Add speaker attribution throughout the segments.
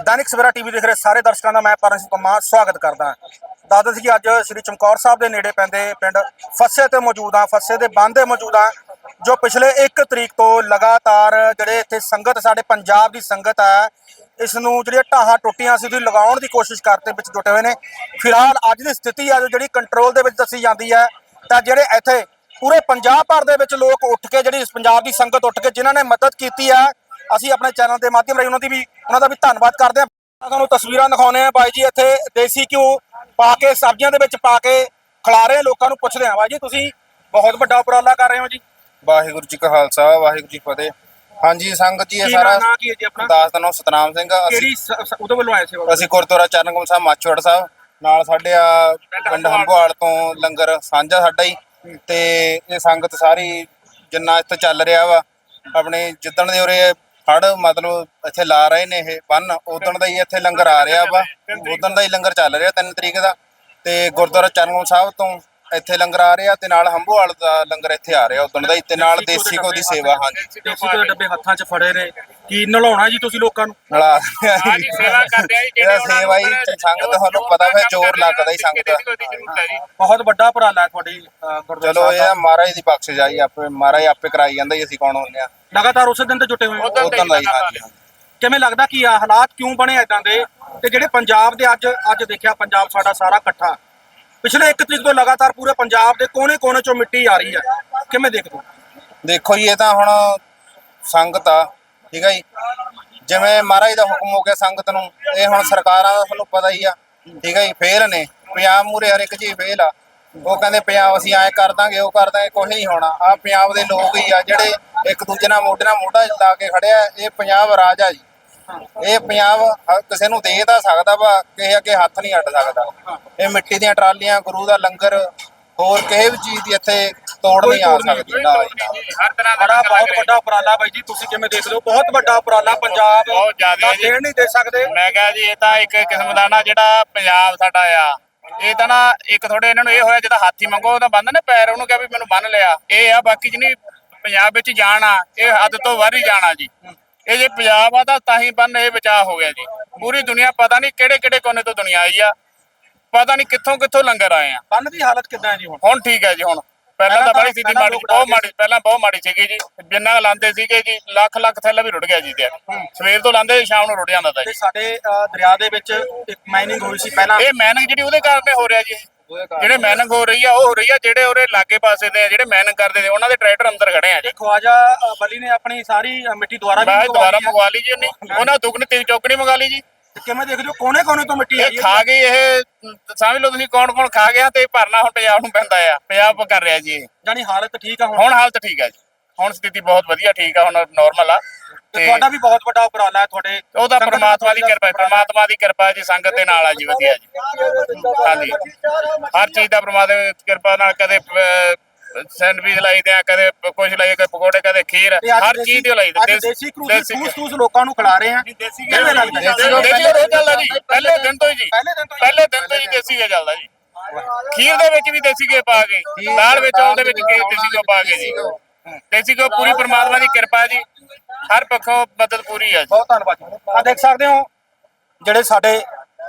Speaker 1: ਦੈਨਿਕ Savera TV ਦੇਖ ਰਹੇ ਸਾਰੇ ਦਰਸ਼ਕਾਂ ਦਾ ਮੈਂ ਪਰਨ ਸਿੰਘ ਪੰਮਾ ਸਵਾਗਤ ਕਰਦਾ ਹਾਂ। ਜੀ ਅੱਜ ਸ੍ਰੀ ਚਮਕੌਰ ਸਾਹਿਬ ਦੇ ਨੇੜੇ ਪੈਂਦੇ ਪਿੰਡ ਫੱਸੇ ਤੇ ਮੌਜੂਦ ਹਾਂ, ਫੱਸੇ ਦੇ ਬੰਦ ਮੌਜੂਦ ਹਾਂ, ਜੋ ਪਿਛਲੇ 1 ਤਰੀਕ ਤੋਂ ਲਗਾਤਾਰ ਜਿਹੜੇ ਇੱਥੇ ਸੰਗਤ, ਸਾਡੇ ਪੰਜਾਬ ਦੀ ਸੰਗਤ ਹੈ ਇਸ ਨੂੰ ਜਿਹੜੀਆਂ ਢਾਹਾਂ ਟੁੱਟੀਆਂ ਸੀ, ਉਹਦੀ ਲਗਾਉਣ ਦੀ ਕੋਸ਼ਿਸ਼ ਕਰਦੇ ਵਿੱਚ ਜੁਟੇ ਹੋਏ ਨੇ। ਫਿਲਹਾਲ ਅੱਜ ਦੀ ਸਥਿਤੀ ਆ ਜੋ ਜਿਹੜੀ ਕੰਟਰੋਲ ਦੇ ਵਿੱਚ ਦੱਸੀ ਜਾਂਦੀ ਹੈ, ਤਾਂ ਜਿਹੜੇ ਇੱਥੇ ਪੂਰੇ ਪੰਜਾਬ ਭਰ ਦੇ ਵਿੱਚ ਲੋਕ ਉੱਠ ਕੇ, ਜਿਹੜੀ ਇਸ ਪੰਜਾਬ ਦੀ ਸੰਗਤ ਉੱਠ ਕੇ, ਜਿਨ੍ਹਾਂ ਨੇ ਮਦਦ ਕੀਤੀ ਹੈ ਅਸੀਂ ਆਪਣੇ ਚੈਨਲ ਦੇ ਮਾਧਿਅਮ ਰਾਹੀਂ ਉਹਨਾਂ ਦੀ ਵੀ ਉਹਨਾਂ ਦਾ ਵੀ ਧੰਨਵਾਦ ਕਰਦੇ ਹਾਂ। ਤੁਹਾਨੂੰ ਤਸਵੀਰਾਂ ਦਿਖਾਉਂਦੇ ਆ ਬਾਈ ਜੀ ਇੱਥੇ ਦੇਸੀ ਘਿਓ ਪਾ ਕੇ ਸਬਜ਼ੀਆਂ ਦੇ ਵਿੱਚ ਪਾ ਕੇ ਖਿਲਾ ਰਹੇ ਲੋਕਾਂ ਨੂੰ ਪੁੱਛਦੇ ਆ ਬਾਈ ਜੀ ਤੁਸੀਂ ਬਹੁਤ ਵੱਡਾ ਉਪਰਾਲਾ ਕਰ ਰਹੇ ਹੋ ਜੀ।
Speaker 2: ਵਾਹਿਗੁਰੂ ਜੀ ਕਾ ਖਾਲਸਾ ਵਾਹਿਗੁਰੂ ਜੀ ਫਤਿਹ। ਹਾਂਜੀ ਸੰਗਤ ਜੀ ਇਹ
Speaker 1: ਕੀ
Speaker 2: ਸਾਰਾ
Speaker 1: ਨਾਂ ਕੀ ਹੈ ਜੀ ਆਪਣਾ?
Speaker 2: ਦਾਸ ਦਾ ਨਾਮ ਸਤਨਾਮ ਸਿੰਘ ਅਸੀਂ
Speaker 1: ਕਿਹੜੀ ਸ- ਸ- ਉਹਦੇ ਵੱਲੋਂ ਆਏ ਸੀ?
Speaker 2: ਅਸੀਂ ਗੁਰਦੁਆਰਾ ਚਰਨਗੁਰੂ ਸਾਹਿਬ ਮਾਛੋੜ ਸਾਹਿਬ। ਨਾਲ ਸਾਡੇ ਆ ਪਿੰਡ ਹੰਬੋਵਾਲ ਤੋਂ ਲੰਗਰ ਸਾਂਝਾ ਸਾਡਾ ਹੀ। ਤੇ ਇਹ ਸੰਗਤ ਸਾਰੀ ਜਿੰਨਾ ਇੱਥੇ ਚੱਲ ਰਿਹਾ ਵਾ ਆਪਣੇ ਜਿੱਦਣ ਦੇ ਉਰੇ ਫੜ ਮਤਲਬ ਇੱਥੇ ਲਾ ਰਹੇ ਨੇ ਇਹ ਬੰਨ ਉਦਣ ਦਾ ਹੀ ਇੱਥੇ ਲੰਗਰ ਆ ਰਿਹਾ ਵਾ ਉਦਣ ਦਾ ਹੀ ਲੰਗਰ ਚੱਲ ਰਿਹਾ 3 ਤਰੀਕ ਦਾ, ਤੇ ਗੁਰਦੁਆਰਾ ਚਰਨਗੁਰੂ ਸਾਹਿਬ ਤੋਂ ਇੱਥੇ ਲੰਗਰ ਆ ਰਿਹਾ ਤੇ ਨਾਲ ਹੰਬੋਵਾਲ ਦਾ ਲੰਗਰ ਇੱਥੇ ਆ ਰਿਹਾ ਉਦਣ ਦਾ ਹੀ, ਤੇ ਨਾਲ ਦੇਸੀ ਕੋ ਦੀ ਸੇਵਾ, ਹਾਂਜੀ।
Speaker 1: ਦੇਸੀ ਘਿਓ ਦੇ ਡੱਬੇ ਹੱਥਾਂ 'ਚ ਫੜੇ ਨੇ ਕੀ ਨਲਾਉਣਾ ਜੀ ਤੁਸੀਂ ਲੋਕਾਂ ਨੂੰ?
Speaker 2: ਨਲਾ
Speaker 3: ਹਾਂਜੀ, ਸੇਵਾ ਕਰਦੇ ਆ ਜੀ, ਜਿਹੜੇ
Speaker 2: ਸੇਵਾ ਹੀ
Speaker 3: ਨੂੰ
Speaker 2: ਸੰਗਤ ਤੁਹਾਨੂੰ ਪਤਾ ਫਿਰ ਜ਼ੋਰ ਲੱਗਦਾ ਹੀ ਸੰਗਤ।
Speaker 3: ਹੈ ਜੀ।
Speaker 1: ਬਹੁਤ ਵੱਡਾ ਉਪਰਾਲਾ ਹੈ ਤੁਹਾਡੀ ਗੁਰਦੁਆਰਾ
Speaker 2: ਚਲੋ ਇਹ ਆ ਮਹਾਰਾਜ ਦੀ ਬਖਸ਼ਿਸ਼ ਆਈ ਆਪੇ ਮਹਾਰਾਜ ਆਪੇ ਕਰਾਈ ਜਾਂਦਾ ਹੀ ਅਸੀਂ ਕੌਣ ਹੁੰਦੇ ਆ।
Speaker 1: ਲਗਾਤਾਰ ਉਸੇ ਦਿਨ ਤੇ ਜੁਟੇ ਹੋਏ ਹੋ?
Speaker 3: ਉਦੋਂ
Speaker 2: ਹੀ ਹਾਂਜੀ
Speaker 1: ਕਿਵੇਂ ਲੱਗਦਾ ਕੀ ਆ ਹਾਲਾਤ ਕਿਉਂ ਬਣੇ ਇਦਾਂ ਦੇ? ਤੇ ਜਿਹੜੇ ਪੰਜਾਬ ਦੇ ਅੱਜ ਅੱਜ ਦੇਖਿਆ ਪੰਜਾਬ ਸਾਡਾ ਸਾਰਾ ਇਕੱਠਾ। ਪਿਛਲੇ 1 ਤਰੀਕ ਤੋਂ ਲਗਾਤਾਰ ਪੂਰੇ ਪੰਜਾਬ ਦੇ ਕੋਨੇ-ਕੋਨੇ ਚੋਂ ਮਿੱਟੀ ਆ ਰਹੀ ਹੈ। ਕਿਵੇਂ ਦੇਖਦੇ ਹੋ?
Speaker 2: ਦੇਖੋ ਜੀ ਇਹ ਤਾਂ ਹੁਣ ਸੰਗਤ ਆ। ਠੀਕ ਹੈ ਜੀ? ਜਿਵੇਂ ਮਹਾਰਾਜ ਦਾ ਹੁਕਮ ਹੋ ਗਿਆ ਸੰਗਤ ਨੂੰ, ਇਹ ਹੁਣ ਸਰਕਾਰਾਂ ਦਾ ਤੁਹਾਨੂੰ ਪਤਾ ਹੀ ਆ, ਠੀਕ ਹੈ ਜੀ ਫੇਲ ਨੇ। ਪੰਜਾਬ ਮੂਰੇ ਹਰ ਇੱਕ ਚੀਜ਼ ਫੇਲ ਆ। ਉਹ ਕਹਿੰਦੇ ਪੰਜਾਬ ਅਸੀਂ ਐਂ ਕਰ ਦਾਂਗੇ, ਉਹ ਕਰ ਦਾਂਗੇ ਕੁਝ ਨਹੀਂ ਹੋਣਾ। ਆ ਪੰਜਾਬ ਦੇ ਲੋਕ ਹੀ ਆ, ਜਿਹੜੇ ਇੱਕ ਦੂਜੇ ਨਾਲ ਮੋਢੇ ਨਾਲ ਮੋਢਾ ਲਾ ਕੇ ਖੜਿਆ ਇਹ ਪੰਜਾਬ ਰਾਜ ਆ ਜੀ। ਇਹ ਪੰਜਾਬ ਕਿਸੇ ਨੂੰ ਦੇ ਤਾਂ ਸਕਦਾ ਵਾ, ਕਿਸੇ ਅੱਗੇ ਹੱਥ ਨਹੀਂ ਅੱਡ ਸਕਦਾ। ਇਹ ਮਿੱਟੀ ਦੀਆਂ ਟਰਾਲੀਆਂ, ਗੁਰੂ ਦਾ ਲੰਗਰ ਹੋਰ ਕਿਸੇ ਵੀ ਚੀਜ਼ ਦੀ ਇੱਥੇ ਤੋੜ ਨਹੀਂ ਆ ਸਕਦੀ ਨਾ।
Speaker 3: ਹਰ ਤਰ੍ਹਾਂ ਦਾ
Speaker 1: ਬੜਾ ਬਹੁਤ ਵੱਡਾ ਉਪਰਾਲਾ ਬਾਈ ਜੀ ਤੁਸੀਂ ਕਿਵੇਂ ਦੇਖਦੇ ਹੋ ਬਹੁਤ ਵੱਡਾ ਉਪਰਾਲਾ ਪੰਜਾਬ
Speaker 3: ਬਹੁਤ ਜ਼ਿਆਦਾ।
Speaker 1: ਦੇਣ ਨਹੀਂ ਦੇ ਸਕਦੇ।
Speaker 3: ਮੈਂ ਕਿਹਾ ਜੀ ਇਹ ਤਾਂ ਇੱਕ ਕਿਸਮ ਦਾ ਨਾ ਜਿਹੜਾ ਪੰਜਾਬ ਸਾਡਾ ਆ ਇਹ ਤਾਂ ਨਾ ਇੱਕ ਥੋੜੇ ਇਹਨਾਂ ਨੂੰ ਇਹ ਹੋਇਆ ਜਿਹਦਾ ਹਾਥੀ ਮੰਗੋ ਉਹਦਾ ਬੰਦ ਨੇ ਪੈਰ ਉਹਨੂੰ ਕਿਹਾ ਵੀ ਮੈਨੂੰ ਬੰਨ ਲਿਆ। ਇਹ ਆ ਬਾਕੀ ਜਿਹਨੀ ਪੰਜਾਬ ਵਿੱਚ ਜਾਣ ਆ ਇਹ ਹੱਦ ਤੋਂ ਵੱਧ ਹੀ ਜਾਣਾ ਜੀ। ਇਹ ਜੇ ਪੰਜਾਬ ਆ ਤਾਂ ਤਾਂ ਹੀ ਬੰਨ ਇਹ ਬਚਾਅ ਹੋ ਗਿਆ ਜੀ। ਪੂਰੀ ਦੁਨੀਆ ਪਤਾ ਨਹੀਂ ਕਿਹੜੇ ਕਿਹੜੇ ਕੋਨੇ ਤੋਂ ਦੁਨੀਆ ਆਈ ਆ। ਪਤਾ ਨਹੀਂ ਕਿੱਥੋਂ ਕਿੱਥੋਂ ਲੰਗਰ ਆਏ ਆ।
Speaker 1: ਬੰਨ ਦੀ ਹਾਲਤ ਕਿੱਦਾਂ ਹੈ ਜੀ ਹੁਣ?
Speaker 3: ਹੁਣ ਠੀਕ ਹੈ ਜੀ ਹੁਣ। ਪਹਿਲਾਂ ਤਾਂ ਬੜੀ
Speaker 1: ਪਹਿਲਾਂ
Speaker 3: ਮਾੜੀ ਬਹੁਤ ਮਾੜੀ ਪਹਿਲਾਂ ਬਹੁਤ ਮਾੜੀ ਸੀਗੀ ਜੀ। ਜਿੰਨਾ ਲਾਂਦੇ ਸੀਗੇ ਜੀ ਲੱਖ ਲੱਖ ਥੈਲਾ ਵੀ ਰੁੜ ਗਿਆ ਜੀ ਤੇ ਸਵੇਰ ਤੋਂ ਲਾਂਦੇ ਸ਼ਾਮ ਨੂੰ ਰੁੜ ਜਾਂਦਾ ਤਾ
Speaker 1: ਤੇ
Speaker 3: ਜੀ
Speaker 1: ਸਾਡੇ ਦਰਿਆ ਦੇ ਵਿੱਚ ਇੱਕ ਮਾਈਨਿੰਗ ਹੋਈ ਸੀ ਪਹਿਲਾਂ।
Speaker 3: ਇਹ ਮੈਨਿੰਗ ਜਿਹੜੀ ਉਹਦੇ ਕਾਰਨ ਹੋ ਰਿਹਾ ਜੀ। ਜਿਹੜੇ ਮੈਨਿੰਗ ਹੋ ਰਹੀ ਆ ਉਹ ਹੋ ਰਹੀ ਆ ਜਿਹੜੇ ਉਹਦੇ ਲਾਗੇ ਪਾਸੇ ਦੇ ਆ, ਜਿਹੜੇ ਮੈਨਿੰਗ ਕਰਦੇ ਨੇ ਉਹਨਾਂ ਦੇ ਟਰੈਕਟਰ ਅੰਦਰ ਖੜੇ ਆ ਜੀ।
Speaker 1: ਖਵਾਜਾ ਬਲੀ ਨੇ ਆਪਣੀ ਸਾਰੀ ਮਿੱਟੀ ਦੁਆਰਾ ਵੀ
Speaker 3: ਦੁਬਾਰਾ। ਮੰਗਵਾ ਲਈ ਜੀ ਉਹਨੇ। ਉਹਨਾਂ ਦੁੱਗਣੀ ਤਿੰਨ ਚੌਕਣੀ ਮੰਗਾ ਲਈ ਜੀ।
Speaker 1: ਕਿਵੇਂ ਦੇਖਦੇ ਹੋ? ਕੋਨੇ ਕੋਨੇ ਤੋਂ ਮਿੱਟੀ
Speaker 3: ਇਹ
Speaker 1: ਹੈ
Speaker 3: ਖਾ ਗਈ ਇਹ ਸਮਝ ਲਓ ਤੁਸੀਂ ਕੌਣ ਕੌਣ ਖਾ ਗਿਆ ਤੇ ਭਰਨਾ ਹੁਣ ਪੰਜਾਬ ਨੂੰ ਪੈਂਦਾ ਆ ਪੰਜਾਬ ਕਰ ਰਿਹਾ ਜੀ ਇਹ।
Speaker 1: ਜਾਨੀ ਹਾਲਤ ਠੀਕ ਆ ਹੁਣ?
Speaker 3: ਹੁਣ ਹਾਲਤ ਠੀਕ ਆ ਜੀ। ਹੁਣ ਸਥਿਤੀ ਬਹੁਤ ਵਧੀਆ ਠੀਕ ਆ ਹੁਣ ਨਾਰਮਲ ਆ।
Speaker 1: ਤੇ ਤੁਹਾਡਾ ਵੀ ਬਹੁਤ ਵੱਡਾ ਉਪਰਾਲਾ ਹੈ ਤੁਹਾਡੇ
Speaker 3: ਉਹ ਤਾਂ ਪ੍ਰਮਾਤਮਾ ਦੀ
Speaker 1: ਦਾ
Speaker 3: ਕਿਰਪਾ ਹੈ ਪ੍ਰਮਾਤਮਾ ਦੀ ਕਿਰਪਾ ਜੀ ਸੰਗਤ ਦੇ ਨਾਲ ਆ ਜੀ ਵਧੀਆ ਜੀ। ਹਾਂਜੀ। ਹਰ ਚੀਜ਼ ਦਾ ਪ੍ਰਮਾਤਮਾ ਦੀ ਕਿਰਪਾ ਨਾਲ ਕਦੇ ਸੈਂਡਵਿਚ ਲਾਈਦੇ ਆ ਕਦੇ ਕੁਝ ਲਾਈਏ ਕਦੇ ਪਕੌੜੇ ਕਦੇ ਖੀਰ ਹਰ
Speaker 1: ਦੇਸੀ-
Speaker 3: ਚੀਜ਼ ਦੇ ਲਾਈਦੇ
Speaker 1: ਅੱਜ ਦੇਸੀ ਕਰੂਜ਼ ਤੂਸ ਤੂਸ ਲੋਕਾਂ ਨੂੰ ਖਿਲਾ ਰਹੇ ਆ। ਕਿਵੇਂ ਲੱਗਦਾ? ਜੀ?
Speaker 3: ਦੇਸੀ ਰੋਜ਼ ਚੱਲਦਾ ਜੀ। ਪਹਿਲੇ ਦਿਨ ਤੋਂ ਹੀ ਜੀ।
Speaker 1: ਪਹਿਲੇ ਦਿਨ ਤੋਂ ਹੀ?
Speaker 3: ਦੇਸੀ ਘਿਓ ਚੱਲਦਾ ਜੀ। ਖੀਰ ਦੇ ਵਿੱਚ ਵੀ ਦੇਸੀ ਘਿਓ ਪਾ ਕੇ ਦਾਲ ਵਿੱਚ ਉਹਦੇ ਵਿੱਚ ਦੇਸੀ ਘਿਓ ਪਾ ਕੇ ਜੀ। ਦੇਸੀ ਘਿਓ। ਪੂਰੀ ਪ੍ਰਮਾਤਮਾ ਦੀ ਕਿਰਪਾ ਜੀ। ਹਰ ਪੱਖੋਂ ਮਦਦ ਪੂਰੀ ਹੈ ਜੀ।
Speaker 1: ਬਹੁਤ ਧੰਨਵਾਦ ਆ ਦੇਖ ਸਕਦੇ ਹੋ ਜਿਹੜੇ ਸਾਡੇ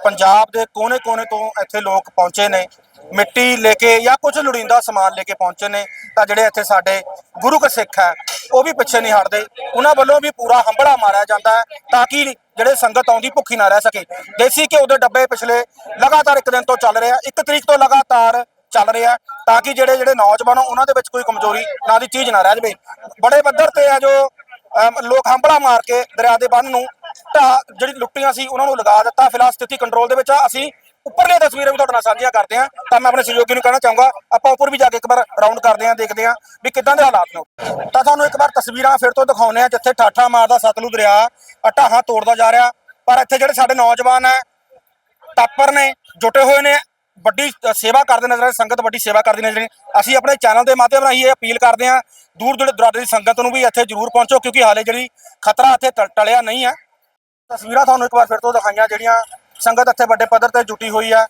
Speaker 1: ਪੰਜਾਬ ਦੇ ਕੋਨੇ-ਕੋਨੇ ਤੋਂ ਇੱਥੇ ਲੋਕ ਪਹੁੰਚੇ ਨੇ, ਮਿੱਟੀ ਲੈ ਕੇ ਜਾਂ ਕੁਝ ਲੋੜੀਂਦਾ ਸਮਾਨ ਲੈ ਕੇ ਪਹੁੰਚੇ ਨੇ, ਤਾਂ ਜਿਹੜੇ ਇੱਥੇ ਸਾਡੇ ਗੁਰੂ ਕੇ ਸਿੱਖ ਹੈ, ਉਹ ਵੀ ਪਿੱਛੇ ਨਹੀਂ ਹਟਦੇ। ਉਹਨਾਂ ਵੱਲੋਂ ਵੀ ਪੂਰਾ ਹੰਬੜਾ ਮਾਰਿਆ ਜਾਂਦਾ ਹੈ, ਤਾਂ ਕਿ ਜਿਹੜੇ ਸੰਗਤ ਆਉਂਦੀ ਭੁੱਖੀ ਨਾ ਰਹਿ ਸਕੇ। ਦੇਸੀ ਘਿਓ ਦੇ ਡੱਬੇ ਪਿਛਲੇ ਲਗਾਤਾਰ ਇੱਕ ਦਿਨ ਤੋਂ ਚੱਲ ਰਿਹਾ, ਇੱਕ ਤਰੀਕ ਤੋਂ ਲਗਾਤਾਰ ਚੱਲ ਰਿਹਾ, ਤਾਂ ਕਿ ਜਿਹੜੇ ਜਿਹੜੇ ਨੌਜਵਾਨ ਉਹਨਾਂ ਦੇ ਵਿੱਚ ਕੋਈ ਕਮਜ਼ੋਰੀ ਨਾ ਦੀ ਚੀਜ਼ ਨਾ ਰਹਿ ਜਾਵੇ। ਬੜੇ ਪੱਧਰ ਤੇ ਹੈ ਜੋ ਲੋਕ ਹੰਬੜਾ ਮਾਰ ਕੇ ਦਰਿਆ ਦੇ ਬੰਨ ਨੂੰ ਜਿਹੜੀ ਲੁੱਟੀਆਂ ਸੀ ਉਹਨਾਂ ਨੂੰ ਲਗਾ ਦਿੱਤਾ। ਫਿਲਹਾਲ ਸਥਿਤੀ ਕੰਟਰੋਲ ਦੇ ਵਿੱਚ ਆ। ਅਸੀਂ ਉੱਪਰਲੀਆਂ ਤਸਵੀਰਾਂ ਵੀ ਤੁਹਾਡੇ ਨਾਲ ਸਾਂਝੀਆਂ ਕਰਦੇ ਹਾਂ। ਤਾਂ ਮੈਂ ਆਪਣੇ ਸਹਿਯੋਗੀ ਨੂੰ ਕਹਿਣਾ ਚਾਹੂੰਗਾ, ਆਪਾਂ ਉੱਪਰ ਵੀ ਜਾ ਕੇ ਇੱਕ ਵਾਰ ਰਾਉਂਡ ਕਰਦੇ ਹਾਂ, ਦੇਖਦੇ ਹਾਂ ਵੀ ਕਿੱਦਾਂ ਦੇ ਹਾਲਾਤ ਨੇ ਤਾਂ ਤੁਹਾਨੂੰ ਇੱਕ ਵਾਰ ਤਸਵੀਰਾਂ ਫਿਰ ਤੋਂ ਦਿਖਾਉਂਦੇ ਹਾਂ, ਜਿੱਥੇ ਠਾਠਾ ਮਾਰਦਾ ਸਤਲੁਜ ਦਰਿਆ ਆਹ ਢਾਹਾਂ ਤੋੜਦਾ ਜਾ ਰਿਹਾ। ਪਰ ਇੱਥੇ ਜਿਹੜੇ ਸਾਡੇ ਨੌਜਵਾਨ ਹੈ, ਟਾਪਰ ਨੇ, ਜੁਟੇ ਹੋਏ ਨੇ, ਵੱਡੀ ਸੇਵਾ ਕਰਦੇ ਨਜ਼ਰ ਆ ਸੰਗਤ ਵੱਡੀ ਸੇਵਾ ਕਰਦੀ ਨਜ਼ਰ ਅਸੀਂ ਆਪਣੇ ਚੈਨਲ ਦੇ ਮਾਧਿਅਮ ਰਾਹੀਂ ਇਹ ਅਪੀਲ ਕਰਦੇ ਹਾਂ ਦੂਰ ਦੂਰ ਦਰਾਡੇ ਦੀ ਸੰਗਤ ਨੂੰ ਵੀ ਇੱਥੇ ਜ਼ਰੂਰ ਪਹੁੰਚੋ, ਕਿਉਂਕਿ ਹਾਲੇ ਜਿਹੜੀ ਖਤਰਾ ਇੱਥੇ ਟਲ- ਟਲਿਆ ਨਹੀਂ ਹੈ। ਤਸਵੀਰਾਂ ਤੁਹਾਨੂੰ ਇੱਕ ਵਾਰ ਫਿਰ ਤੋਂ ਦਿਖਾਈਆਂ, ਜਿਹੜੀਆਂ ਸੰਗਤ ਇੱਥੇ ਵੱਡੇ ਪੱਧਰ ਤੇ ਜੁਟੀ ਹੋਈ ਹੈ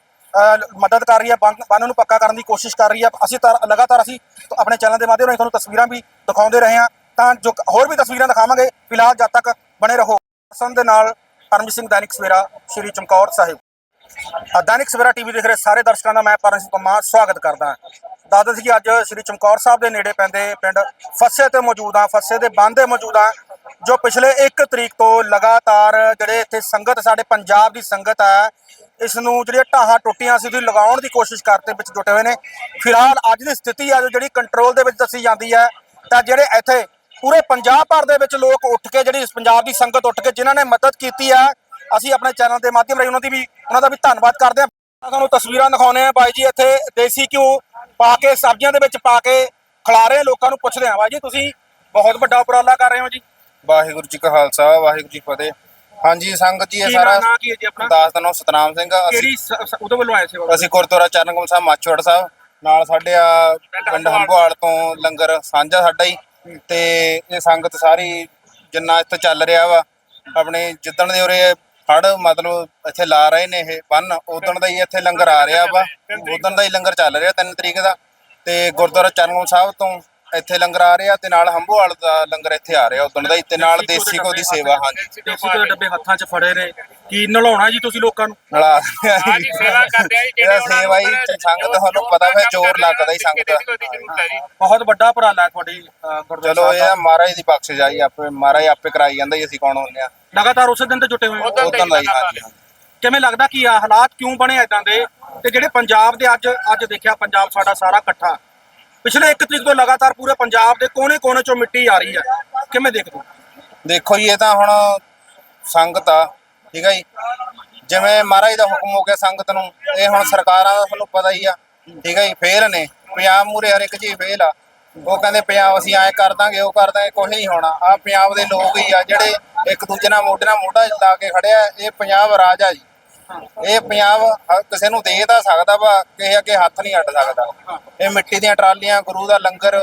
Speaker 1: ਮਦਦ ਕਰ ਰਹੀ ਹੈ ਬੰਨ ਬੰਨ ਨੂੰ ਪੱਕਾ ਕਰਨ ਦੀ ਕੋਸ਼ਿਸ਼ ਕਰ ਰਹੀ ਹੈ ਅਸੀਂ ਤਾਂ ਲਗਾਤਾਰ ਅਸੀਂ ਆਪਣੇ ਚੈਨਲ ਦੇ ਮਾਧਿਅਮ ਰਾਹੀਂ ਤੁਹਾਨੂੰ ਤਸਵੀਰਾਂ ਵੀ ਦਿਖਾਉਂਦੇ ਰਹੇ ਹਾਂ ਤਾਂ ਜੋ ਹੋਰ ਵੀ ਤਸਵੀਰਾਂ ਦਿਖਾਵਾਂਗੇ, ਫਿਲਹਾਲ ਜਦ ਤੱਕ ਬਣੇ ਰਹੋ। ਪ੍ਰਸ਼ਾਸਨ ਦੇ ਨਾਲ ਪਰਮਜੀਤ ਸਿੰਘ ਦੈਨਿਕ ਸਵੇਰਾ, ਸ਼੍ਰੀ ਚਮਕੌਰ ਸਾਹਿਬ। ਦੈਨਿਕ ਸਵੇਰਾ ਟੀਵੀ ਦੇਖ ਰਹੇ ਸਾਰੇ ਦਰਸ਼ਕਾਂ ਦਾ ਮੈਂ ਪਰਮਜੀਤ ਕੁਮਾਰ ਸਵਾਗਤ ਕਰਦਾ ਹਾਂ। ਜੀ ਅੱਜ ਸ਼੍ਰੀ ਚਮਕੌਰ ਸਾਹਿਬ ਦੇ ਨੇੜੇ ਪੈਂਦੇ ਪਿੰਡ ਫੱਸੇ ਤੇ ਮੌਜੂਦ ਹਾਂ, ਫੱਸੇ ਦੇ ਬੰਦ ਦੇ ਮੌਜੂਦ ਹਾਂ। ਜੋ ਪਿਛਲੇ 1 ਤਰੀਕ ਤੋਂ ਲਗਾਤਾਰ ਜਿਹੜੇ ਇੱਥੇ ਸੰਗਤ, ਸਾਡੇ ਪੰਜਾਬ ਦੀ ਸੰਗਤ ਹੈ ਇਸ ਨੂੰ ਜਿਹੜੀਆਂ ਢਾਹਾਂ ਟੁੱਟੀਆਂ ਸੀ, ਉਹਦੀ ਲਗਾਉਣ ਦੀ ਕੋਸ਼ਿਸ਼ ਕਰਦੇ ਵਿੱਚ ਜੁਟੇ ਹੋਏ ਨੇ। ਫਿਲਹਾਲ ਅੱਜ ਦੀ ਸਥਿਤੀ ਆ ਜੋ ਜਿਹੜੀ ਕੰਟਰੋਲ ਦੇ ਵਿੱਚ ਦੱਸੀ ਜਾਂਦੀ ਹੈ, ਤਾਂ ਜਿਹੜੇ ਇੱਥੇ ਪੂਰੇ ਪੰਜਾਬ ਭਰ ਦੇ ਵਿੱਚ ਲੋਕ ਉੱਠ ਕੇ, ਜਿਹੜੀ ਪੰਜਾਬ ਦੀ ਸੰਗਤ ਉੱਠ ਕੇ, ਜਿਨ੍ਹਾਂ ਨੇ ਮਦਦ ਕੀਤੀ ਹੈ, ਅਸੀਂ ਆਪਣੇ ਚੈਨਲ ਦੇ ਮਾਧਿਅਮ ਰਾਹੀਂ ਉਹਨਾਂ ਦੀ ਵੀ, ਉਹਨਾਂ ਦਾ ਵੀ ਧੰਨਵਾਦ ਕਰਦੇ ਹਾਂ। ਤੁਹਾਨੂੰ ਤਸਵੀਰਾਂ ਦਿਖਾਉਂਦੇ ਆ ਬਾਈ ਜੀ, ਇੱਥੇ ਦੇਸੀ ਘਿਓ ਪਾ ਕੇ, ਸਬਜ਼ੀਆਂ ਦੇ ਵਿੱਚ ਪਾ ਕੇ ਖਿਲਾ ਰਹੇ ਲੋਕਾਂ ਨੂੰ ਪੁੱਛਦੇ ਆ ਬਾਈ ਜੀ, ਤੁਸੀਂ ਬਹੁਤ ਵੱਡਾ ਉਪਰਾਲਾ ਕਰ ਰਹੇ ਹੋ ਜੀ।
Speaker 2: ਵਾਹਿਗੁਰੂ ਜੀ ਕਾ ਖਾਲਸਾ ਵਾਹਿਗੁਰੂ ਜੀ ਕੀ ਫਤਿਹ। ਹਾਂਜੀ ਸੰਗਤ ਜੀ ਇਹ
Speaker 1: ਕੀ
Speaker 2: ਸਾਰਾ
Speaker 1: ਨਾਂ ਕੀ ਹੈ ਜੀ ਆਪਣਾ?
Speaker 2: ਦਾਸ ਦਾ ਨਾਮ ਸਤਨਾਮ ਸਿੰਘ ਅਸੀਂ
Speaker 1: ਕਿਹੜੀ ਸ- ਸ- ਉਹਦੇ ਵੱਲੋਂ ਆਏ ਸੀ ਬਾਬਾ?
Speaker 2: ਅਸੀਂ ਗੁਰਦੁਆਰਾ ਚਰਨਗਮ ਸਾਹਿਬ ਮਾਛੋੜ ਸਾਹਿਬ। ਨਾਲ ਸਾਡੇ ਆ ਪਿੰਡ ਹੰਬਵਾਲ ਤੋਂ ਲੰਗਰ ਸਾਂਝਾ ਸਾਡਾ ਹੀ। ਤੇ ਇਹ ਸੰਗਤ ਸਾਰੀ ਜਿੰਨਾ ਇੱਥੇ ਚੱਲ ਰਿਹਾ ਵਾ ਆਪਣੇ ਜਿੱਦਣ ਦੇ ਉਰੇ ਫੜ ਮਤਲਬ ਇੱਥੇ ਲਾ ਰਹੇ ਨੇ ਇਹ ਬੰਨ ਉਦਣ ਦਾ ਹੀ ਇੱਥੇ ਲੰਗਰ ਆ ਰਿਹਾ ਵਾ। ਉਦਣ ਦਾ। ਹੀ ਲੰਗਰ ਚੱਲ ਰਿਹਾ 3 ਤਰੀਕ ਦਾ। ਤੇ ਗੁਰਦੁਆਰਾ ਚਰਨਗਮ ਸਾਹਿਬ ਤੋਂ ਇੱਥੇ ਲੰਗਰ ਆ ਰਿਹਾ ਤੇ ਨਾਲ ਹੰਬਵਾਲ ਦਾ ਲੰਗਰ ਇੱਥੇ ਆ ਰਿਹਾ ਉਦਣ ਦਾ ਹੀ ਤੇ ਨਾਲ ਦੇਸੀ ਘਿਓ ਦੀ ਸੇਵਾ ਹਾਂਜੀ
Speaker 1: ਦੇਸੀ ਘਿਓ ਦੇ ਡੱਬੇ ਹੱਥਾਂ 'ਚ ਫੜੇ ਨੇ। ਕੀ ਨਲਾਉਣਾ ਜੀ ਤੁਸੀਂ ਲੋਕਾਂ ਨੂੰ?
Speaker 2: ਨਲਾ
Speaker 3: ਹਾਂ ਜੀ ਸੇਵਾ ਕਰਦੇ ਆ ਜੀ
Speaker 2: ਇਹਦਾ ਸੇਵਾ ਹੀ ਸੰਗਤ ਤੁਹਾਨੂੰ ਪਤਾ ਫਿਰ ਜ਼ੋਰ ਲੱਗਦਾ ਹੀ ਸੰਗਤ
Speaker 3: ਹੈ
Speaker 1: ਬਹੁਤ ਵੱਡਾ ਉਪਰਾਲਾ ਹੈ ਤੁਹਾਡੀ ਗੁਰਦੁਆਰਾ
Speaker 2: ਚਲੋ ਇਹ ਮਹਾਰਾਜ ਦੀ ਬਖਸ਼ਿਸ਼ ਆਈ ਆਪੇ ਮਹਾਰਾਜ ਆਪੇ ਕਰਾਈ ਜਾਂਦਾ ਹੀ ਅਸੀਂ ਕੌਣ ਹੁੰਨੇ ਆ।
Speaker 1: ਲਗਾਤਾਰ ਉਸੇ ਦਿਨ ਤੇ ਜੁਟੇ ਹੋਏ ਹੋ?
Speaker 3: ਉਦੋਂ
Speaker 2: ਉਦੋਂ ਦਾ ਹੀ ਹਾਂਜੀ।
Speaker 1: ਕਿਵੇਂ ਲੱਗਦਾ ਕੀ ਆ ਹਾਲਾਤ ਕਿਉਂ ਬਣੇ ਇਦਾਂ ਦੇ? ਤੇ ਜਿਹੜੇ ਪੰਜਾਬ ਦੇ ਅੱਜ ਅੱਜ ਦੇਖਿਆ ਪੰਜਾਬ ਸਾਡਾ ਸਾਰਾ ਇਕੱਠਾ। ਪਿਛਲੇ 1 ਤਰੀਕ ਤੋਂ ਲਗਾਤਾਰ ਪੂਰੇ ਪੰਜਾਬ ਦੇ ਕੋਨੇ-ਕੋਨੇ ਚੋਂ ਮਿੱਟੀ ਆ ਰਹੀ ਹੈ। ਕਿਵੇਂ ਦੇਖਦੇ ਹੋ?
Speaker 2: ਦੇਖੋ ਜੀ, ਇਹ ਤਾਂ ਹੁਣ ਸੰਗਤ ਆ, ਠੀਕ ਹੈ ਜੀ। ਜਿਵੇਂ ਮਹਾਰਾਜ ਦਾ ਹੁਕਮ ਹੋ ਗਿਆ ਸੰਗਤ ਨੂੰ, ਇਹ ਹੁਣ ਸਰਕਾਰਾਂ ਦਾ ਤੁਹਾਨੂੰ ਪਤਾ ਹੀ ਆ, ਠੀਕ ਹੈ ਜੀ, ਫੇਲ ਨੇ। ਪੰਜਾਬ ਮੂਰੇ ਹਰ ਇੱਕ ਚੀਜ਼ ਫੇਲ ਆ। ਉਹ ਕਹਿੰਦੇ ਪੰਜਾਬ ਅਸੀਂ ਐਂ ਕਰ ਦਾਂਗੇ, ਉਹ ਕਰ ਦਾਂਗੇ ਕੁਝ ਨਹੀਂ ਹੋਣਾ। ਆ ਪੰਜਾਬ ਦੇ ਲੋਕ ਹੀ ਆ ਜਿਹੜੇ ਇੱਕ ਦੂਜੇ ਨਾਲ ਮੋਢੇ ਨਾਲ ਮੋਢਾ ਲਾ ਕੇ ਖੜਿਆ ਇਹ ਪੰਜਾਬ ਰਾਜ ਆ ਜੀ। ਇਹ ਪੰਜਾਬ ਕਿਸੇ ਨੂੰ ਦੇ ਤਾਂ ਸਕਦਾ ਵਾ ਕਿਸੇ ਅੱਗੇ ਹੱਥ ਨਹੀਂ ਅੱਡ ਸਕਦਾ ਇਹ ਮਿੱਟੀ ਦੀਆਂ ਟਰਾਲੀਆਂ ਗੁਰੂ ਦਾ ਲੰਗਰ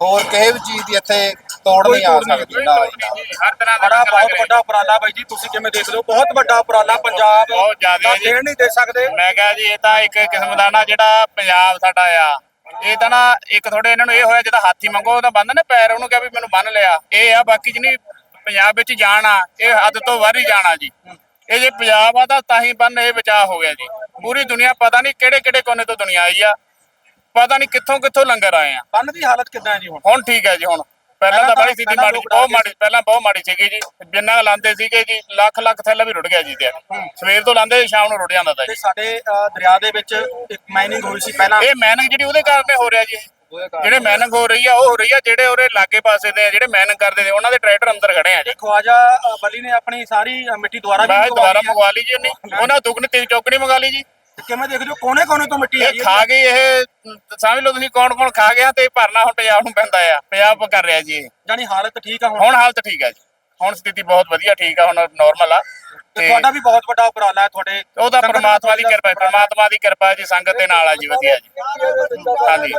Speaker 2: ਹੋਰ ਕਿਸੇ ਵੀ ਚੀਜ਼ ਦੀ ਇੱਥੇ ਤੋੜ ਨਹੀਂ ਆ ਸਕਦੀ ਨਾ।
Speaker 3: ਹਰ ਤਰ੍ਹਾਂ ਦਾ
Speaker 1: ਬੜਾ ਬਹੁਤ
Speaker 3: ਰਿਹਾ।
Speaker 1: ਵੱਡਾ ਉਪਰਾਲਾ ਬਾਈ ਜੀ ਤੁਸੀਂ ਕਿਵੇਂ ਦੇਖਦੇ ਹੋ ਬਹੁਤ ਵੱਡਾ ਉਪਰਾਲਾ ਪੰਜਾਬ
Speaker 3: ਬਹੁਤ ਜ਼ਿਆਦਾ।
Speaker 1: ਦੇਣ ਨਹੀਂ ਦੇ ਸਕਦੇ
Speaker 3: ਮੈਂ ਕਿਹਾ ਜੀ ਇਹ ਤਾਂ ਇੱਕ ਕਿਸਮ ਦਾ ਨਾ ਜਿਹੜਾ ਪੰਜਾਬ ਸਾਡਾ ਆ ਇਹ ਤਾਂ ਨਾ ਇੱਕ ਥੋੜੇ ਇਹਨਾਂ ਨੂੰ ਇਹ ਹੋਇਆ ਜਿਹਦਾ ਹਾਥੀ ਮੰਗੋ ਉਹਦਾ ਬੰਦ ਨਾ ਪੈਰ ਉਹਨੂੰ ਕਿਹਾ ਵੀ ਮੈਨੂੰ ਬੰਨ ਲਿਆ ਇਹ ਆ ਬਾਕੀ ਜਿਹਨੀ ਪੰਜਾਬ ਵਿੱਚ ਜਾਣ ਆ ਇਹ ਹੱਦ ਤੋਂ ਵੱਧ ਹੀ ਜਾਣਾ ਜੀ ਇਹ ਜੇ ਪੰਜਾਬ ਆ ਤਾਂ ਤਾਂ ਹੀ ਬੰਨ ਇਹ ਬਚਾਅ ਹੋ ਗਿਆ ਜੀ। ਪੂਰੀ ਦੁਨੀਆ ਪਤਾ ਨਹੀਂ ਕਿਹੜੇ ਕਿਹੜੇ ਕੋਨੇ ਤੋਂ ਦੁਨੀਆ ਆਈ ਆ। ਪਤਾ ਨਹੀਂ ਕਿੱਥੋਂ ਕਿੱਥੋਂ ਲੰਗਰ ਆਏ ਆ।
Speaker 1: ਬੰਨ ਦੀ ਹਾਲਤ ਕਿੱਦਾਂ ਹੈ ਜੀ ਹੁਣ?
Speaker 3: ਹੁਣ ਠੀਕ ਹੈ ਜੀ ਹੁਣ। ਪਹਿਲਾਂ ਤਾਂ ਬੜੀ
Speaker 1: ਪਹਿਲਾਂ
Speaker 3: ਮਾੜੀ ਬਹੁਤ ਮਾੜੀ ਪਹਿਲਾਂ ਬਹੁਤ ਮਾੜੀ ਸੀਗੀ ਜੀ। ਜਿੰਨਾ ਲਾਂਦੇ ਸੀਗੇ ਜੀ ਲੱਖ ਲੱਖ ਥੈਲਾ ਵੀ ਰੁੜ ਗਿਆ ਜੀ ਤੇ ਸਵੇਰ ਤੋਂ ਲਾਂਦੇ ਸ਼ਾਮ ਨੂੰ ਰੁੜ ਜਾਂਦਾ ਤਾ ਜੀ।
Speaker 1: ਸਾਡੇ ਦਰਿਆ ਦੇ ਵਿੱਚ ਇੱਕ ਮਾਈਨਿੰਗ ਹੋਈ ਸੀ ਪਹਿਲਾਂ।
Speaker 3: ਇਹ ਮੈਨਿੰਗ ਜਿਹੜੀ ਉਹਦੇ ਕਾਰਨ ਹੋ ਰਿਹਾ ਜੀ। ਜਿਹੜੇ ਮੈਨਿੰਗ ਹੋ ਰਹੀ ਆ ਉਹ ਹੋ ਰਹੀ ਆ ਜਿਹੜੇ ਉਹਦੇ ਲਾਗੇ ਪਾਸੇ ਦੇ ਆ, ਜਿਹੜੇ ਮੈਨਿੰਗ ਕਰਦੇ ਨੇ ਉਹਨਾਂ ਦੇ ਟਰੈਕਟਰ ਅੰਦਰ ਖੜੇ ਆ ਜੀ।
Speaker 1: ਖਵਾਜਾ ਬਲੀ ਨੇ ਆਪਣੀ ਸਾਰੀ ਮਿੱਟੀ ਦੁਆਰਾ ਵੀ
Speaker 3: ਦੁਬਾਰਾ। ਮੰਗਵਾ ਲਈ ਜੀ ਉਹਨੇ। ਉਹਨਾਂ ਦੁੱਗਣੀ ਤਿੰਨ ਚੌਕਣੀ ਮੰਗਾ ਲਈ ਜੀ।
Speaker 1: ਕਿਵੇਂ ਦੇਖਦੇ ਹੋ ਕੋਨੇ-ਕੋਨੇ ਤੋਂ ਮਿੱਟੀ
Speaker 3: ਇਹ ਖਾ ਗਈ ਇਹ ਸਮਝ ਲਓ ਤੁਸੀਂ ਕੌਣ ਕੌਣ ਖਾ ਗਿਆ ਤੇ ਭਰਨਾ ਹੁਣ ਪੰਜਾਬ ਨੂੰ ਪੈਂਦਾ ਆ। ਪੰਜਾਬ ਕਰ ਰਿਹਾ ਜੀ
Speaker 1: ਜਾਨੀ ਹਾਲਤ ਠੀਕ ਆ ਹੁਣ?
Speaker 3: ਹੁਣ ਹਾਲਤ ਠੀਕ ਆ ਜੀ। ਹੁਣ ਸਥਿਤੀ ਬਹੁਤ ਵਧੀਆ ਠੀਕ ਆ ਹੁਣ ਨਾਰਮਲ ਆ।
Speaker 1: ਤੇ ਤੁਹਾਡਾ ਵੀ ਬਹੁਤ ਵੱਡਾ ਉਪਰਾਲਾ ਹੈ ਤੁਹਾਡੇ
Speaker 3: ਉਹ ਤਾਂ ਪ੍ਰਮਾਤਮਾ ਦੀ ਕਿਰਪਾ ਹੈ ਪ੍ਰਮਾਤਮਾ ਦੀ ਕਿਰਪਾ ਜੀ ਸੰਗਤ ਦੇ ਨਾਲ ਆ ਜੀ ਵਧੀਆ ਜੀ। ਹਾਂਜੀ।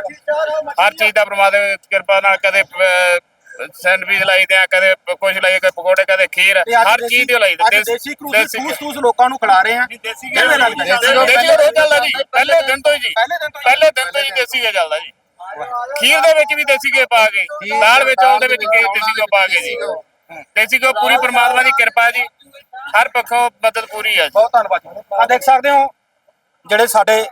Speaker 3: ਹਰ ਚੀਜ਼ ਦਾ ਪ੍ਰਮਾਤਮਾ ਦੀ ਕਿਰਪਾ ਨਾਲ ਕਦੇ ਸੈਂਡਵਿਚ ਲਾਈਦੇ ਆ ਕਦੇ ਕੁਝ ਲਾਈਏ ਕਦੇ ਪਕੌੜੇ ਕਦੇ ਖੀਰ ਹਰ ਚੀਜ਼ ਦੇ ਲਾਈਦੇ
Speaker 1: ਅੱਜ ਦੇਸੀ ਕਰੂਸ ਤੂਸ ਲੋਕਾਂ ਨੂੰ ਖਿਲਾ ਰਹੇ ਆ। ਕਿਵੇਂ ਲੱਗਦਾ?
Speaker 3: ਦੇਸੀ ਰੋਜ਼ ਚੱਲਦਾ ਜੀ ਪਹਿਲੇ ਦਿਨ ਤੋਂ ਹੀ ਜੀ।
Speaker 1: ਪਹਿਲੇ ਦਿਨ ਤੋਂ ਹੀ?
Speaker 3: ਦੇਸੀ ਘਿਓ ਚੱਲਦਾ ਜੀ। ਖੀਰ ਦੇ ਵਿੱਚ ਵੀ ਦੇਸੀ ਘਿਓ ਪਾ ਕੇ ਦਾਲ ਵਿੱਚ ਉਹਦੇ ਵਿੱਚ ਦੇਸੀ ਘਿਓ ਪਾ ਕੇ ਜੀ। ਦੇਸੀ ਘਿਓ। ਪੂਰੀ ਪ੍ਰਮਾਤਮਾ ਦੀ ਕਿਰਪਾ ਜੀ। ਹਰ ਪੱਖੋਂ ਮਦਦ ਪੂਰੀ ਹੈ
Speaker 1: ਬਹੁਤ ਧੰਨਵਾਦ ਜੀ। ਆ ਦੇਖ ਸਕਦੇ ਹੋ, ਜਿਹੜੇ ਸਾਡੇ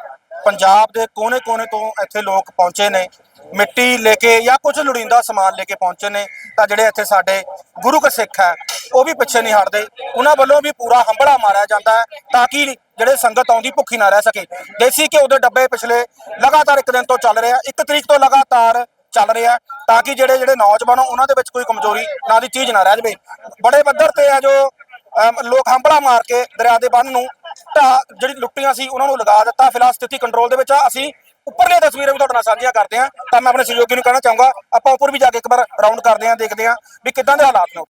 Speaker 1: ਪੰਜਾਬ ਦੇ ਕੋਨੇ-ਕੋਨੇ ਤੋਂ ਇੱਥੇ ਲੋਕ ਪਹੁੰਚੇ ਨੇ, ਮਿੱਟੀ ਲੈ ਕੇ ਜਾਂ ਕੁਝ ਲੋੜੀਂਦਾ ਸਮਾਨ ਲੈ ਕੇ ਪਹੁੰਚੇ ਨੇ, ਤਾਂ ਜਿਹੜੇ ਇੱਥੇ ਸਾਡੇ ਗੁਰੂ ਕੇ ਸਿੱਖ ਹੈ, ਉਹ ਵੀ ਪਿੱਛੇ ਨਹੀਂ ਹਟਦੇ। ਉਹਨਾਂ ਵੱਲੋਂ ਵੀ ਪੂਰਾ ਹੰਬੜਾ ਮਾਰਿਆ ਜਾਂਦਾ ਹੈ, ਤਾਂ ਕਿ ਜਿਹੜੇ ਸੰਗਤ ਆਉਂਦੀ ਭੁੱਖੀ ਨਾ ਰਹਿ ਸਕੇ। ਦੇਸੀ ਘਿਓ ਦੇ ਡੱਬੇ ਪਿਛਲੇ ਲਗਾਤਾਰ ਇੱਕ ਦਿਨ ਤੋਂ ਚੱਲ ਰਿਹਾ, ਇੱਕ ਤਰੀਕ ਤੋਂ ਲਗਾਤਾਰ ਚੱਲ ਰਿਹਾ, ਤਾਂ ਕਿ ਜਿਹੜੇ ਜਿਹੜੇ ਨੌਜਵਾਨ ਉਹਨਾਂ ਦੇ ਵਿੱਚ ਕੋਈ ਕਮਜ਼ੋਰੀ ਨਾ ਦੀ ਚੀਜ਼ ਨਾ ਰਹਿ ਜਾਵੇ। ਬੜੇ ਪੱਧਰ ਤੇ ਹੈ ਜੋ ਲੋਕ ਹੰਬੜਾ ਮਾਰ ਕੇ ਦਰਿਆ ਦੇ ਬੰਨ ਨੂੰ ਢਾਹ ਜਿਹੜੀ ਲੁੱਟੀਆਂ ਸੀ, ਉਹਨਾਂ ਨੂੰ ਲਗਾ ਦਿੱਤਾ। ਫਿਲਹਾਲ ਸਥਿਤੀ ਕੰਟਰੋਲ ਦੇ ਵਿੱਚ ਆ। ਅਸੀਂ ਉੱਪਰਲੀਆਂ ਤਸਵੀਰਾਂ ਵੀ ਤੁਹਾਡੇ ਨਾਲ ਸਾਂਝੀਆਂ ਕਰਦੇ ਹਾਂ। ਤਾਂ ਮੈਂ ਆਪਣੇ ਸਹਿਯੋਗੀ ਨੂੰ ਕਹਿਣਾ ਚਾਹੂੰਗਾ, ਆਪਾਂ ਉੱਪਰ ਵੀ ਜਾ ਕੇ ਇੱਕ ਵਾਰ ਰਾਉਂਡ ਕਰਦੇ ਹਾਂ, ਦੇਖਦੇ ਹਾਂ ਵੀ ਕਿੱਦਾਂ ਦੇ ਹਾਲਾਤ ਨੇ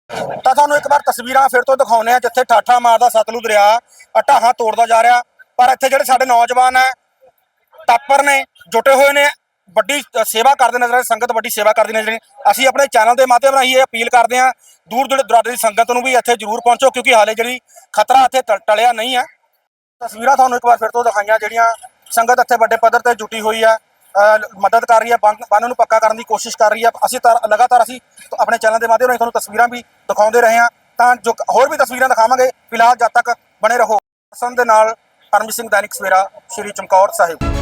Speaker 1: ਤਾਂ ਤੁਹਾਨੂੰ ਇੱਕ ਵਾਰ ਤਸਵੀਰਾਂ ਫਿਰ ਤੋਂ ਦਿਖਾਉਂਦੇ ਹਾਂ, ਜਿੱਥੇ ਠਾਠਾ ਮਾਰਦਾ ਸਤਲੁਜ ਦਰਿਆ ਆਹ ਢਾਹਾਂ ਤੋੜਦਾ ਜਾ ਰਿਹਾ। ਪਰ ਇੱਥੇ ਜਿਹੜੇ ਸਾਡੇ ਨੌਜਵਾਨ ਹੈ, ਟਾਪਰ ਨੇ, ਜੁਟੇ ਹੋਏ ਨੇ ਵੱਡੀ ਸੇਵਾ ਕਰਦੇ ਨਜ਼ਰ ਆ ਸੰਗਤ ਵੱਡੀ ਸੇਵਾ ਕਰਦੀ ਨਜ਼ਰ ਆਈ। ਅਸੀਂ ਆਪਣੇ ਚੈਨਲ ਦੇ ਮਾਧਿਅਮ ਰਾਹੀਂ ਇਹ ਅਪੀਲ ਕਰਦੇ ਹਾਂ, ਦੂਰ ਦੂਰ ਦਰਾਡੇ ਦੀ ਸੰਗਤ ਨੂੰ ਵੀ ਇੱਥੇ ਜ਼ਰੂਰ ਪਹੁੰਚੋ, ਕਿਉਂਕਿ ਹਾਲੇ ਜਿਹੜੀ ਖਤਰਾ ਇੱਥੇ ਟਲ- ਟਲਿਆ ਨਹੀਂ ਹੈ। ਤਸਵੀਰਾਂ ਤੁਹਾਨੂੰ ਇੱਕ ਵਾਰ ਫਿਰ ਤੋਂ ਦਿਖਾਈਆਂ, ਜਿਹੜੀਆਂ ਸੰਗਤ ਇੱਥੇ ਵੱਡੇ ਪੱਧਰ ਤੇ ਜੁਟੀ ਹੋਈ ਹੈ ਮਦਦ ਕਰ ਰਹੀ ਹੈ ਬੰਨ ਬੰਨ ਨੂੰ ਪੱਕਾ ਕਰਨ ਦੀ ਕੋਸ਼ਿਸ਼ ਕਰ ਰਹੀ ਹੈ ਅਸੀਂ ਤਾਂ ਲਗਾਤਾਰ ਅਸੀਂ ਆਪਣੇ ਚੈਨਲ ਦੇ ਮਾਧਿਅਮ ਰਾਹੀਂ ਤੁਹਾਨੂੰ ਤਸਵੀਰਾਂ ਵੀ ਦਿਖਾਉਂਦੇ ਰਹੇ ਹਾਂ। ਤਾਂ ਜੋ ਹੋਰ ਵੀ ਤਸਵੀਰਾਂ ਦਿਖਾਵਾਂਗੇ, ਫਿਲਹਾਲ ਜਦ ਤੱਕ ਬਣੇ ਰਹੋ। ਸੰਦ ਦੇ ਨਾਲ ਪਰਮਜੀਤ ਸਿੰਘ ਦੈਨਿਕ ਸਵੇਰਾ, ਸ਼੍ਰੀ ਚਮਕੌਰ ਸਾਹਿਬ।